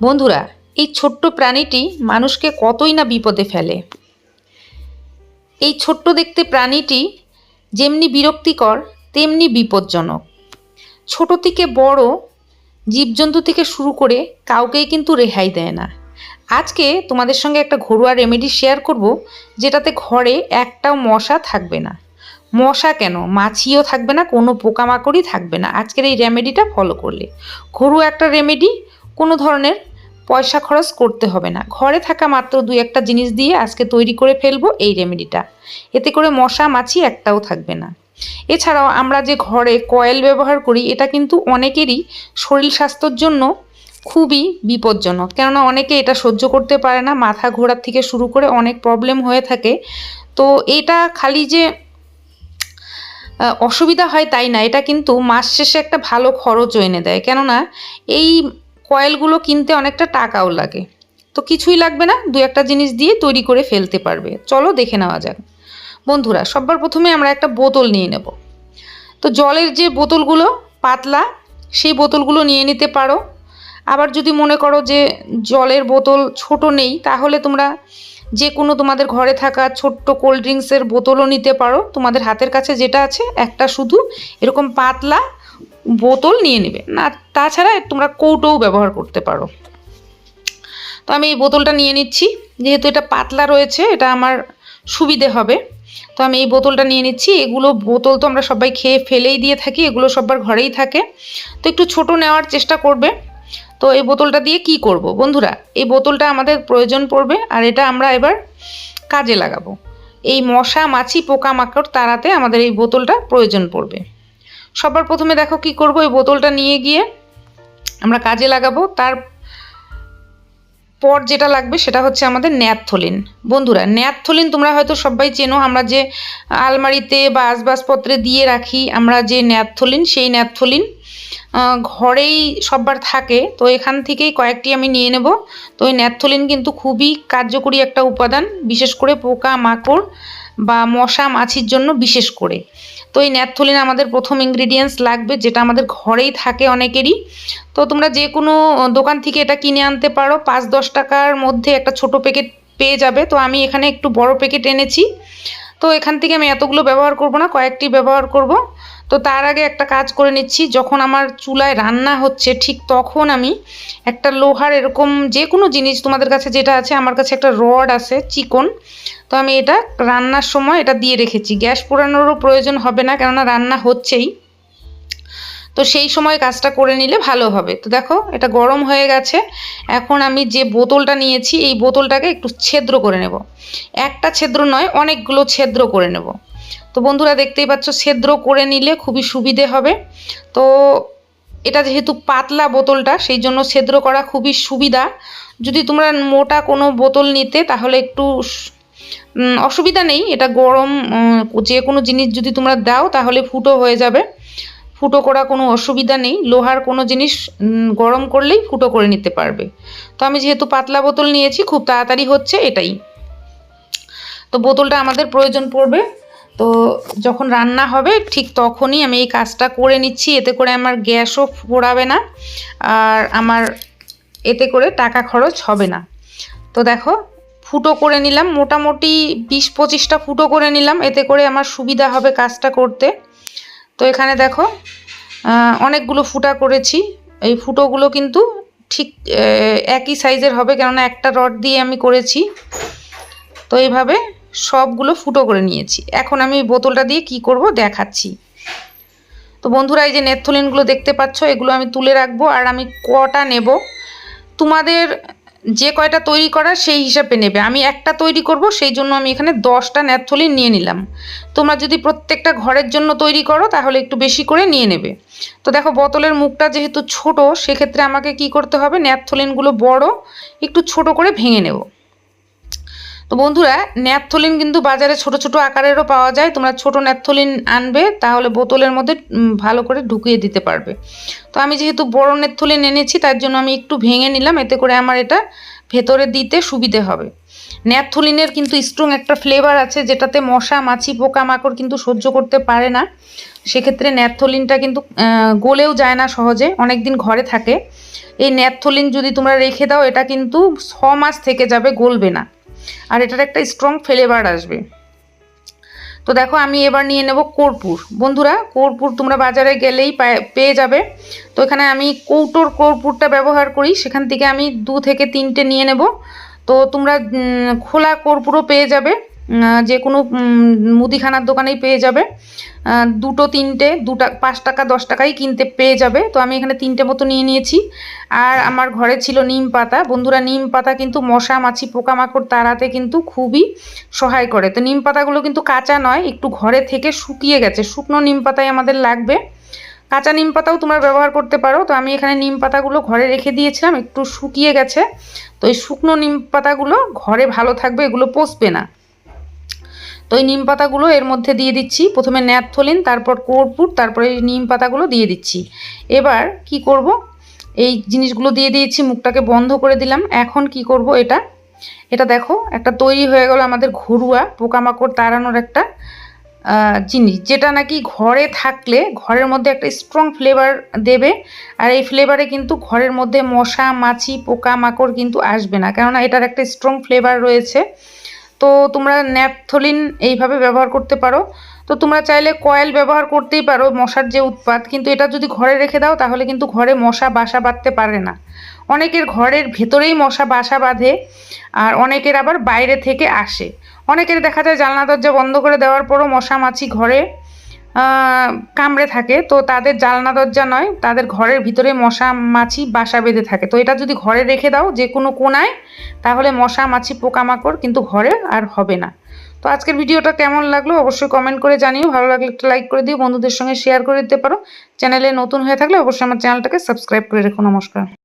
বন্ধুরা, এই ছোট্ট প্রাণীটি মানুষকে কতই না বিপদে ফেলে। এই ছোট্ট দেখতে প্রাণীটি যেমনি বিরক্তিকর, তেমনি বিপজ্জনক। ছোট থেকে বড় জীবজন্তু থেকে শুরু করে কাউকেই কিন্তু রেহাই দেয় না। আজকে তোমাদের সঙ্গে একটা ঘরোয়া রেমেডি শেয়ার করব, যেটাতে ঘরে একটাও মশা থাকবে না। মশা কেন? মাছিও থাকবে না, কোনো পোকামাকড়ই থাকবে না। আজকের এই রেমেডিটা ফলো করলে। ঘরোয়া একটা রেমেডি কোনো ধরনের পয়সা খরচ করতে হবে না। ঘরে থাকা মাত্র দুই একটা জিনিস দিয়ে আজকে তৈরি করে ফেলব এই রেমেডিটা। এতে করে মশা মাছি একটাও থাকবে না। এছাড়াও আমরা যে ঘরে কয়েল ব্যবহার করি, এটা কিন্তু অনেকেরই শরীর স্বাস্থ্যর জন্য খুবই বিপজ্জনক। কেননা অনেকে এটা সহ্য করতে পারে না, মাথা ঘোরার থেকে শুরু করে অনেক প্রবলেম হয়ে থাকে। তো এটা খালি যে অসুবিধা হয় তাই না, এটা কিন্তু মাস শেষে একটা ভালো খরচও এনে দেয়। কেননা এই কয়েলগুলো কিনতে অনেকটা টাকাও লাগে। তো কিছুই লাগবে না, দু একটা জিনিস দিয়ে তৈরি করে ফেলতে পারবে। চলো দেখে নেওয়া যাক। বন্ধুরা সবার প্রথমে আমরা একটা বোতল নিয়ে নেব। তো জলের যে বোতলগুলো পাতলা, সেই বোতলগুলো নিয়ে নিতে পারো। আবার যদি মনে করো যে জলের বোতল ছোট নেই, তাহলে তোমরা যে কোনো তোমাদের ঘরে থাকা ছোট্ট কোল্ড ড্রিঙ্কসের বোতলও নিতে পারো। তোমাদের হাতের কাছে যেটা আছে, একটা শুধু। এরকম পাতলা বোতল নিয়ে নেবে। না, তাছাড়া তোমরা কৌটোও ব্যবহার করতে পারো। তো আমি এই বোতলটা নিয়ে নিচ্ছি। যেহেতু এটা পাতলা রয়েছে, এটা আমার সুবিধে হবে। তো আমি এই বোতলটা নিয়ে নিচ্ছি। এগুলো বোতল তো আমরা সবাই খেয়ে ফেলেই দিয়ে থাকি, এগুলো সবার ঘরেই থাকে। তো একটু ছোট নেওয়ার চেষ্টা করবে। তো এই বোতলটা দিয়ে কি করব? বন্ধুরা, এই বোতলটা আমাদের প্রয়োজন পড়বে, আর এটা আমরা এবার কাজে লাগাবো। এই মশা, মাছি, পোকামাকড় তাড়াতে আমাদের এই বোতলটা প্রয়োজন পড়বে। সবার প্রথমে দেখো কি করব, এই বোতলটা নিয়ে গিয়ে আমরা কাজে লাগাবো। তার পর যেটা লাগবে সেটা হচ্ছে আমাদের ন্যাপথলিন বন্ধুরা ন্যাপথলিন তোমরা হয়তো সবাই চেনো, আমরা যে আলমারিতে বা আসবাবপত্রে দিয়ে রাখি, আমরা যে ন্যাপথলিন সেই ন্যাপথলিন ঘরেই সববার থাকে। তো এখান থেকেই কয়েকটি আমি নিয়ে নেব। তো এই ন্যাপথলিন কিন্তু খুবই কার্যকরী একটা উপাদান, বিশেষ করে পোকা, মাকড় বা মশা মাছির জন্য বিশেষ করে। তো এই ন্যাপথলিন আমাদের প্রথম ইনগ্রিডিয়েন্টস লাগবে, যেটা আমাদের ঘরেই থাকে অনেকেরই। তো তোমরা যে কোনো দোকান থেকে এটা কিনে আনতে পারো। পাঁচ দশ টাকার মধ্যে একটা ছোট প্যাকেট পেয়ে যাবে। তো আমি এখানে একটু বড় প্যাকেট এনেছি। তো এখান থেকে আমি এতগুলো ব্যবহার করব না, কয়েকটি ব্যবহার করব। তো তার আগে একটা কাজ করে নিচ্ছি। যখন আমার চুলায় রান্না হচ্ছে, ঠিক তখন আমি একটা লোহার এরকম যে কোনো জিনিস তোমাদের কাছে যেটা আছে, আমার কাছে একটা রড আছে, চিকন। তো আমি এটা রান্নার সময় এটা দিয়ে রেখেছি। গ্যাস পোড়ানোরও প্রয়োজন হবে না, কেননা রান্না হচ্ছেই। তো সেই সময় কাজটা করে নিলে ভালো হবে। তো দেখো, এটা গরম হয়ে গেছে। এখন আমি যে বোতলটা নিয়েছি, এই বোতলটাকে একটু ছেদ্র করে নেব। একটা ছেদ্র নয়, অনেকগুলো ছেদ্র করে নেব। তো বন্ধুরা, দেখতেই পাচ্ছ, ছেদ্র করে নিলে খুবই সুবিধে হবে। তো এটা যেহেতু পাতলা বোতলটা, সেই জন্য ছেদ্র করা খুবই সুবিধা। যদি তোমরা মোটা কোনো বোতল নিতে, তাহলে একটু অসুবিধা নেই, এটা গরম যে কোনো জিনিস যদি তোমরা দাও তাহলে ফুটো হয়ে যাবে। ফুটো করা কোনো অসুবিধা নেই, লোহার কোনো জিনিস গরম করলেই ফুটো করে নিতে পারবে। তো আমি যেহেতু পাতলা বোতল নিয়েছি, খুব তাড়াতাড়ি হচ্ছে এটাই। তো বোতলটা আমাদের প্রয়োজন পড়বে। তো যখন রান্না হবে, ঠিক তখনই আমি এই কাজটা করে নিচ্ছি, এতে করে আমার গ্যাসও পোড়াবে না, আর আমার এতে করে টাকা খরচ হবে না। তো দেখো ফুটো করে নিলাম। মোটামুটি বিশ পঁচিশটা ফুটো করে নিলাম। এতে করে আমার সুবিধা হবে কাজটা করতে। তো এখানে দেখো অনেকগুলো ফুটা করেছি। এই ফুটোগুলো কিন্তু ঠিক একই সাইজের হবে, কেননা একটা রড দিয়ে আমি করেছি। তো এইভাবে সবগুলো ফুটো করে নিয়েছি। এখন আমি বোতলটা দিয়ে কি করব দেখাচ্ছি। তো বন্ধুরা, এই যে নেথলিনগুলো দেখতে পাচ্ছ, এগুলো আমি তুলে রাখব। আর আমি কটা নেব? তোমাদের যে কয়টা তৈরি করা সেই হিসাবে নেবে। আমি একটা তৈরি করব, সেই জন্য আমি এখানে দশটা ন্যাথলিন নিয়ে নিলাম। তোমরা যদি প্রত্যেকটা ঘরের জন্য তৈরি করো, তাহলে একটু বেশি করে নিয়ে নেবে। তো দেখো, বোতলের মুখটা যেহেতু ছোট, সেক্ষেত্রে আমাকে কি করতে হবে? ন্যাপথলিনগুলো বড়, একটু ছোট করে ভেঙে নেব। তো বন্ধুরা, ন্যাপথলিন কিন্তু বাজারে ছোট ছোট আকারেরও পাওয়া যায়। তোমরা ছোট ন্যাপথলিন আনবে, তাহলে বোতলের মধ্যে ভালো করে ঢুকিয়ে দিতে পারবে। তো আমি যেহেতু বড় ন্যাপথলিন এনেছি, তার জন্য আমি একটু ভেঙে নিলাম, এতে করে আমার এটা ভেতরে দিতে সুবিধে হবে। ন্যাথলিনের কিন্তু স্ট্রং একটা ফ্লেভার আছে, যেটাতে মশা, মাছি, পোকামাকড় কিন্তু সহ্য করতে পারে না। সেক্ষেত্রে ন্যাথলিনটা কিন্তু গলেও যায় না সহজে অনেক দিন ঘরে থাকে। এই ন্যাথলিন যদি তোমরা রেখে দাও, এটা কিন্তু ছ মাস থেকে যাবে গলবে না। আর এটার একটা স্ট্রং ফ্লেভার আসবে। তো দেখো আমি এবার নিয়ে নেব কর্পূর। বন্ধুরা, কর্পূর তোমরা বাজারে গেলেই পায়ে- যাবে। তো এখানে আমি কৌটোর কর্পূরটা ব্যবহার করি। সেখান থেকে আমি দু থেকে তিনটে নিয়ে নেব। তো তোমরা খোলা কর্পূরও পেয়ে যাবে। যে কোনো মুদিখানার দোকানেই পেয়ে যাবে। দুটো, তিনটে, দুটা, পাঁচ টাকা, দশ টাকাই কিনতে পেয়ে যাবে। তো আমি এখানে তিনটে মতো নিয়ে নিয়েছি। আর আমার ঘরে ছিল নিম পাতা। বন্ধুরা, নিম পাতা কিন্তু মশা, মাছি, পোকামাকড় তাড়াতে কিন্তু খুবই সহায় করে। তো নিম পাতাগুলো কিন্তু কাঁচা নয়, একটু ঘরে থেকে শুকিয়ে গেছে। শুকনো নিম পাতাই আমাদের লাগবে। কাঁচা নিম পাতাও তোমরা ব্যবহার করতে পারো। তো আমি এখানে নিম পাতাগুলো ঘরে রেখে দিয়েছিলাম, একটু শুকিয়ে গেছে। তো এই শুকনো নিম পাতাগুলো ঘরে ভালো থাকবে, এগুলো পচবে না। তো এই নিম পাতাগুলো এর মধ্যে দিয়ে দিচ্ছি। প্রথমে ন্যাপথলিন, তারপর কর্পূর, তারপরে নিম পাতাগুলো দিয়ে দিচ্ছি। এবার কি করব? এই জিনিসগুলো দিয়ে দিয়েছি, মুখটাকে বন্ধ করে দিলাম। এখন কি করব এটা? এটা দেখো, একটা তৈরি হয়ে গেল আমাদের ঘরোয়া পোকামাকড় তাড়ানোর একটা জিনিস। যেটা নাকি ঘরে থাকলে ঘরের মধ্যে একটা স্ট্রং ফ্লেভার দেবে। আর এই ফ্লেভারে কিন্তু ঘরের মধ্যে মশা, মাছি, পোকামাকড় কিন্তু আসবে না। কেননা এটার একটা স্ট্রং ফ্লেভার রয়েছে। তো তোমরা ন্যাপথলিন এইভাবে ব্যবহার করতে পারো। তো তোমরা চাইলে কয়েল ব্যবহার করতেই পারো মশার যে উৎপাত, কিন্তু এটা যদি ঘরে রেখে দাও তাহলে কিন্তু ঘরে মশা বাসা বাঁধতে পারে না। অনেকের ঘরের ভেতরেই মশা বাসা বাঁধে আর অনেকের আবার বাইরে থেকে আসে। অনেকের দেখা যায় জানলা দরজা বন্ধ করে দেওয়ার পরও মশা মাছি ঘরে কামড়ে থাকে, তো তাদের জানলা দরজা নয়, তাদের ঘরের ভিতরে মশা মাছি বাসা বেঁধে থাকে। তো এটা যদি ঘরে রেখে দাও যে কোনো কোনায়, তাহলে মশা মাছি পোকামাকড় কিন্তু ঘরে আর হবে না। তো আজকের ভিডিওটা কেমন লাগল অবশ্যই কমেন্ট করে জানিও, ভালো লাগলে একটা লাইক করে দিও, বন্ধুদের সঙ্গে শেয়ার করে দিতে পারো। চ্যানেলে নতুন হয়ে থাকলে অবশ্যই আমার চ্যানেলটাকে সাবস্ক্রাইব করে রেখো, নমস্কার।